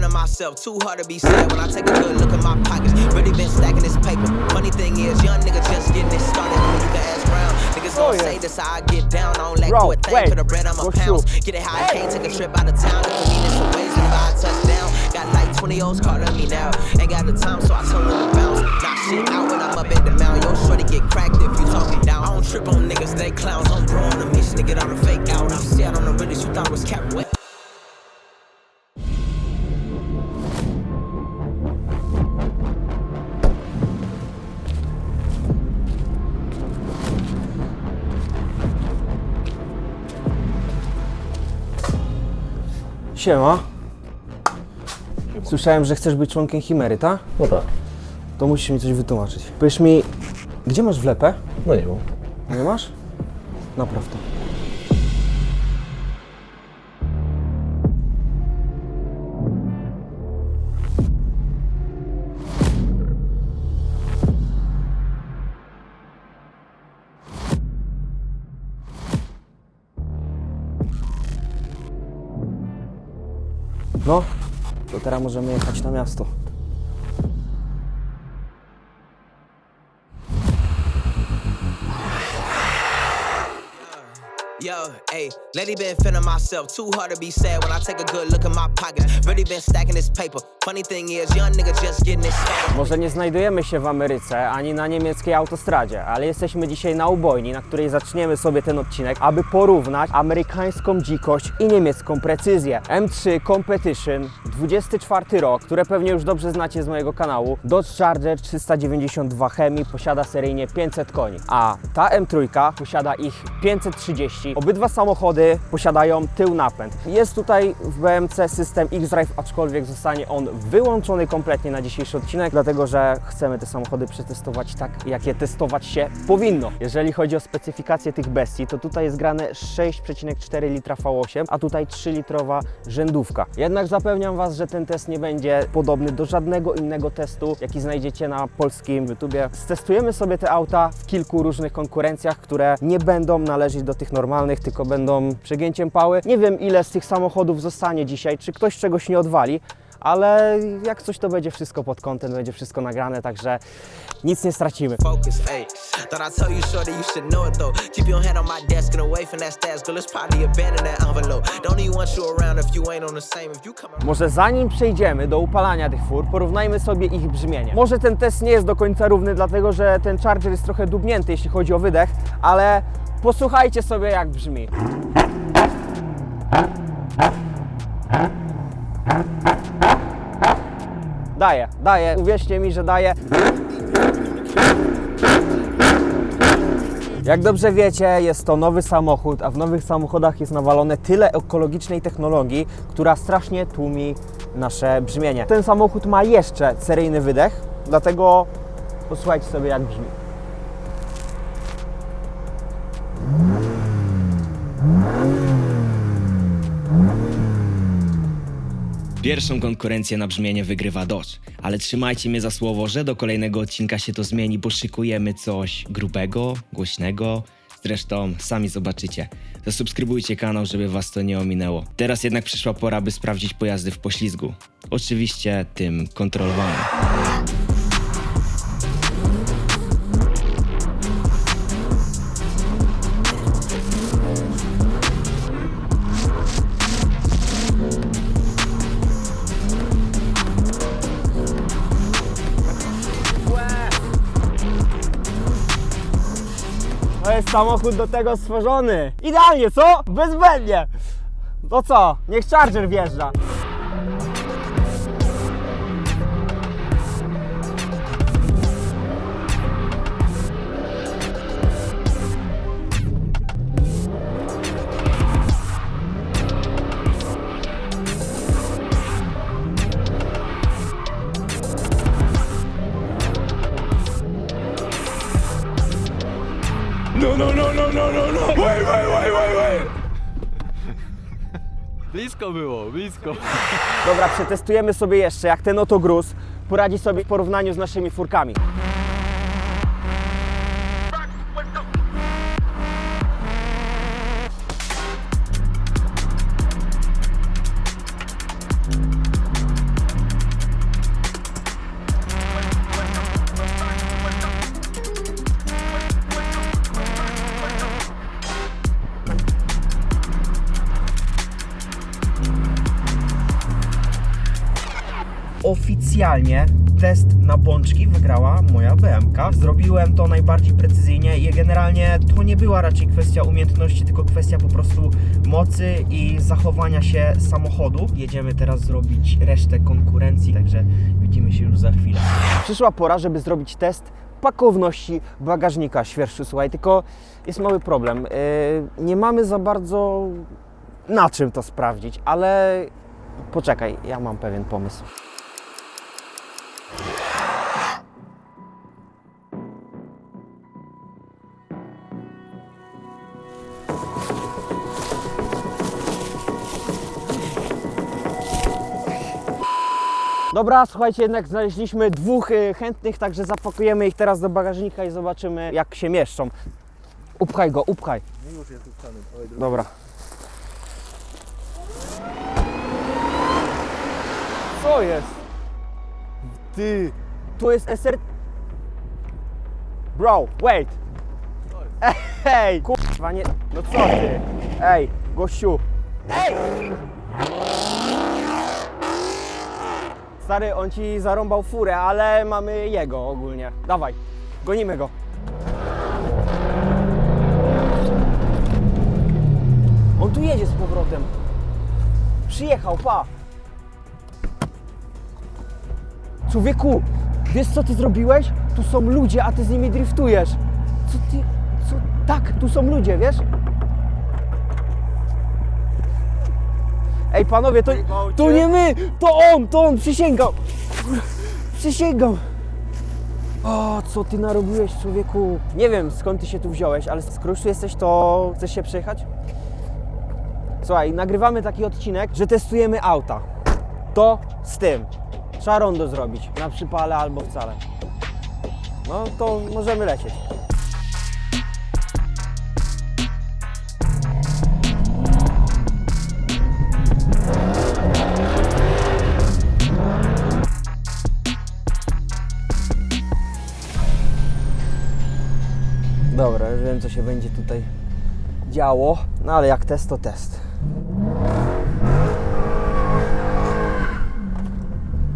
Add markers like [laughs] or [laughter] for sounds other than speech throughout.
feeling myself, too hard to be sad when I take a good look at my pockets. Really been stacking this paper. Funny thing is, young nigga just getting it started. You can ask round. Niggas Oh, yeah. say this how I get down. I don't let Bro, a thing wait. for the bread, I'm a What's pounds. you? Get it how I can't take a trip out of town. The convenience of ways and I touch down. Got like 20 O's calling me now. Ain't got the time, so I told them to bounce. Knock shit out when I'm up at the mound. Yo, shorty get cracked if you talking down. I don't trip on niggas, they clowns. I'm on a mission to get all the fake out. I'm sad on the realest, you thought was cap wet. Siema. Słyszałem, że chcesz być członkiem Chimery, tak? No tak, To musisz mi coś wytłumaczyć. Powiesz mi, gdzie masz wlepę? no nie wiem. Nie masz? Naprawdę. No, to teraz możemy jechać na miasto. Yo, hey, lately been feeling myself too hard to be sad when I take a good look at my pockets. Really been stacking this paper. Funny thing is, young nigga just getting started. Może nie znajdujemy się w Ameryce ani na niemieckiej autostradzie, ale jesteśmy dzisiaj na ubojni, na której zaczniemy sobie ten odcinek, aby porównać amerykańską dzikość i niemiecką precyzję. M3 Competition, 24 rok, które pewnie już dobrze znacie z mojego kanału. Dodge Charger 392 Hemi posiada seryjnie 500 koni, a ta M3 posiada ich 530. Obydwa samochody posiadają tył napęd. Jest tutaj w BMC system X-Drive, aczkolwiek zostanie on wyłączony kompletnie na dzisiejszy odcinek, dlatego że chcemy te samochody przetestować tak, jak je testować się powinno. Jeżeli chodzi o specyfikację tych bestii, to tutaj jest grane 6,4 litra V8, a tutaj 3-litrowa rzędówka. Jednak zapewniam Was, że ten test nie będzie podobny do żadnego innego testu, jaki znajdziecie na polskim YouTubie. Stestujemy sobie te auta w kilku różnych konkurencjach, które nie będą należeć do tych normalnych, tylko będą przegięciem pały. Nie wiem, ile z tych samochodów zostanie dzisiaj, czy ktoś czegoś nie odwali, ale jak coś to będzie wszystko pod kątem, będzie wszystko nagrane, także nic nie stracimy. Focus. Thought I told you, shorty, you should know it though. Keep your hand on my desk and away from that stash, girl. It's probably abandon that envelope. Don't even want you around if you ain't on the same. If you come around. Może zanim przejdziemy do upalania tych fur, porównajmy sobie ich brzmienie. Może ten test nie jest do końca równy, dlatego że ten Charger jest trochę dubnięty, jeśli chodzi o wydech, ale posłuchajcie sobie jak brzmi. Daje, daje, uwierzcie mi, że daje. Jak dobrze wiecie, jest to nowy samochód, a w nowych samochodach jest nawalone tyle ekologicznej technologii, która strasznie tłumi nasze brzmienie. Ten samochód ma jeszcze seryjny wydech, dlatego posłuchajcie sobie jak brzmi. Pierwszą konkurencję na brzmienie wygrywa Dodge, ale trzymajcie mnie za słowo, że do kolejnego odcinka się to zmieni, bo szykujemy coś grubego, głośnego. Zresztą sami zobaczycie. Zasubskrybujcie kanał, żeby was to nie ominęło. Teraz jednak przyszła pora, by sprawdzić pojazdy w poślizgu. Oczywiście tym kontrolowanym. Samochód do tego stworzony. Idealnie, co? Bezbędnie. To co? Niech Charger wjeżdża. Blisko było, blisko. Dobra, przetestujemy sobie jeszcze, jak ten oto gruz poradzi sobie w porównaniu z naszymi furkami. Oficjalnie test na bączki wygrała moja BMK. Zrobiłem to najbardziej precyzyjnie i generalnie to nie była raczej kwestia umiejętności, tylko kwestia po prostu mocy i zachowania się samochodu. Jedziemy teraz zrobić resztę konkurencji, także widzimy się już za chwilę. Przyszła pora, żeby zrobić test pakowności bagażnika świerszczy, słuchaj, tylko jest mały problem. Yy, nie mamy za bardzo na czym to sprawdzić, ale poczekaj, ja mam pewien pomysł. Dobra, słuchajcie, jednak znaleźliśmy dwóch y, chętnych, także zapakujemy ich teraz do bagażnika i zobaczymy jak się mieszczą. Upchaj go, upchaj. Już jest upchany. Dobra. Co jest? Ty, tu jest SR... Bro, wait. Ej, kurwa, nie... No co ty? Ej, gościu. Ej! Stary, on ci zarąbał furę, ale mamy jego ogólnie. Dawaj, gonimy go. On tu jedzie z powrotem. Przyjechał, pa. Człowieku, wiesz co ty zrobiłeś? Tu są ludzie, a ty z nimi driftujesz. Co ty, co? Tak, tu są ludzie, wiesz? Ej, panowie, to, to nie my, to on, to on, przysięgam. Przysięgam. O, co ty narobiłeś, człowieku? Nie wiem, skąd ty się tu wziąłeś, ale skoro tu jesteś, to chcesz się przejechać? Słuchaj, nagrywamy taki odcinek, że testujemy auta. To z tym. Trzeba rondo zrobić, na przypale albo wcale. No to możemy lecieć. Się będzie tutaj działo, no ale jak test to test.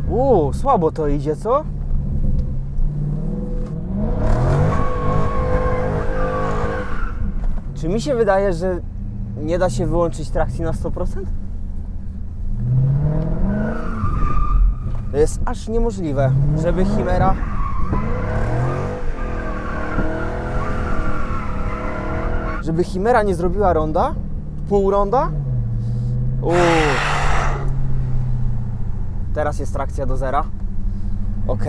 Uuu, słabo to idzie, co? Czy mi się wydaje, że nie da się wyłączyć trakcji na 100%? To jest aż niemożliwe, żeby Chimera żeby Chimera nie zrobiła ronda? Pół ronda? Uuu. Teraz jest trakcja do zera. Ok.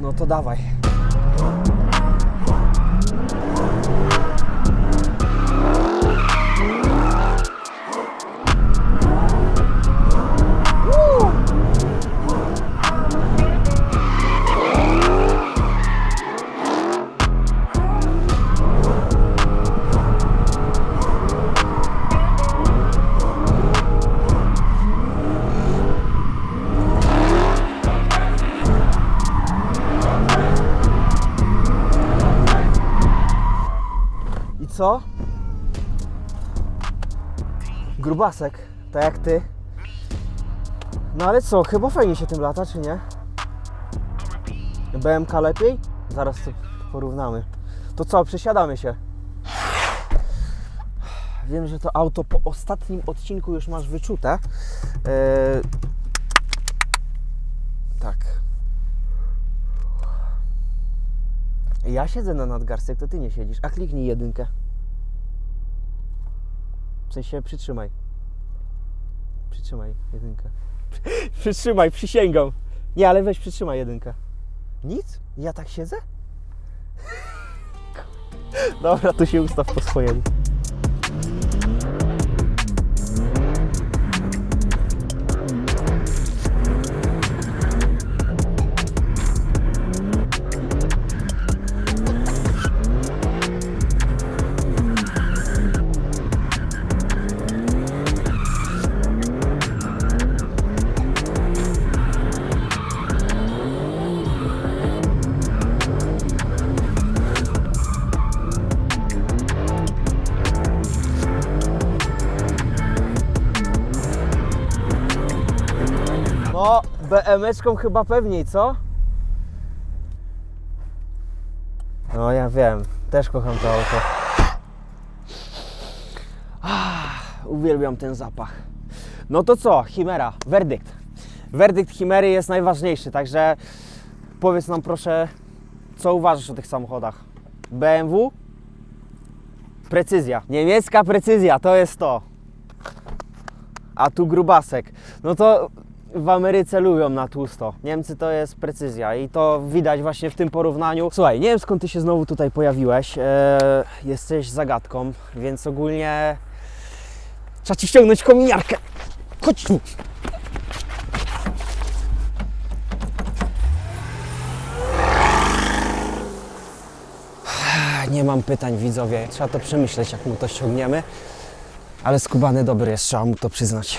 No to dawaj. Co? Grubasek, tak jak ty. No ale co, chyba fajnie się tym lata, czy nie? BMK lepiej? Zaraz to porównamy. To co, przesiadamy się. Wiem, że to auto po ostatnim odcinku już masz wyczute. Eee... Tak. Ja siedzę na nadgarstek, to ty nie siedzisz. A kliknij jedynkę. Sensie przytrzymaj. Przytrzymaj jedynkę. [laughs] Przytrzymaj, przysięgam. Nie, ale weź przytrzymaj jedynkę. Nic? Ja tak siedzę? [laughs] Dobra, to się ustaw po swojemu. BM-eczką chyba pewniej, co? No ja wiem, też kocham to auto. Ah, uwielbiam ten zapach. No to co, Chimera, werdykt. Werdykt Chimery jest najważniejszy, także powiedz nam proszę, co uważasz o tych samochodach? BMW? Precyzja. Niemiecka precyzja, to jest to. A tu grubasek. No to w Ameryce lubią na tłusto. Niemcy to jest precyzja i to widać właśnie w tym porównaniu. Słuchaj, nie wiem skąd ty się znowu tutaj pojawiłeś. Eee, jesteś zagadką, więc ogólnie trzeba ci ściągnąć kominiarkę. Chodź tu. Nie mam pytań, widzowie. Trzeba to przemyśleć, jak mu to ściągniemy. Ale skubany dobry jest, trzeba mu to przyznać.